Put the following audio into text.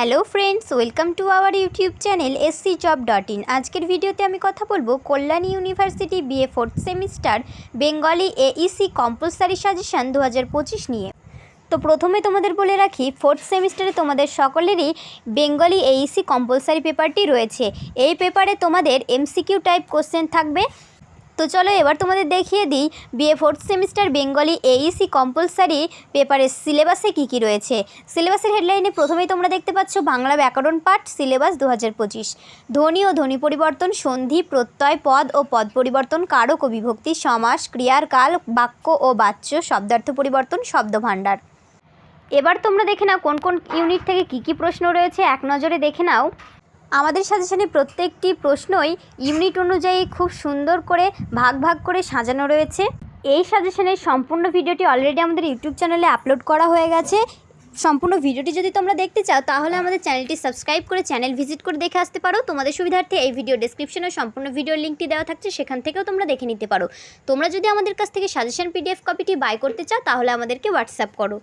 Hello friends, welcome to our YouTube channel SC job dot in. আজকের ভিডিওতে আমি কথা বলব Kalyani university BA fourth semester Bengali AEC compulsory suggestion দু পঁচিশ নিয়ে। তো প্রথমে তোমাদের বলে রাখি, ফোর্থ সেমিস্টারে তোমাদের সকলেরই বেঙ্গলি এইসি কম্পালসারি পেপারটি রয়েছে। এই পেপারে তোমাদের এমসিকিউ টাইপ কোশ্চেন থাকবে তো চলো এবার তোমাদের দেখিয়ে দিই BA fourth semester Bengali AEC compulsory পেপারের সিলেবাসে কী কী রয়েছে। সিলেবাসের হেডলাইনে প্রথমেই তোমরা দেখতে পাচ্ছ বাংলা ব্যাকরণ পাঠ সিলেবাস দু হাজার পঁচিশ। ধ্বনি ও ধ্বনি পরিবর্তন, সন্ধি, প্রত্যয়, পদ ও পদ পরিবর্তন, কারক ও বিভক্তি, সমাস, ক্রিয়ার কাল, বাক্য ও বাচ্য, শব্দার্থ পরিবর্তন, শব্দভাণ্ডার। এবার তোমরা দেখে নাও কোন কোন ইউনিট থেকে কী কী প্রশ্ন রয়েছে। এক নজরে দেখে নাও। আমাদের সাজেশনে প্রত্যেকটি প্রশ্নই ইউনিট অনুযায়ী খুব সুন্দর করে ভাগ ভাগ করে সাজানো রয়েছে। এই সাজেশনের সম্পূর্ণ ভিডিওটি অলরেডি আমাদের ইউটিউব চ্যানেলে আপলোড করা হয়ে গেছে। সম্পূর্ণ ভিডিওটি যদি তোমরা দেখতে চাও, তাহলে আমাদের চ্যানেলটি সাবস্ক্রাইব করে চ্যানেল ভিজিট করে দেখে আসতে পারো। তোমাদের সুবিধার্থে এই ভিডিও ডেসক্রিপশনে সম্পূর্ণ ভিডিওর লিঙ্কটি দেওয়া থাকছে, সেখান থেকেও তোমরা দেখে নিতে পারো। তোমরা যদি আমাদের কাছ থেকে সাজেশন পিডিএফ কপিটি বাই করতে চাও, তাহলে আমাদেরকে হোয়াটসঅ্যাপ করো।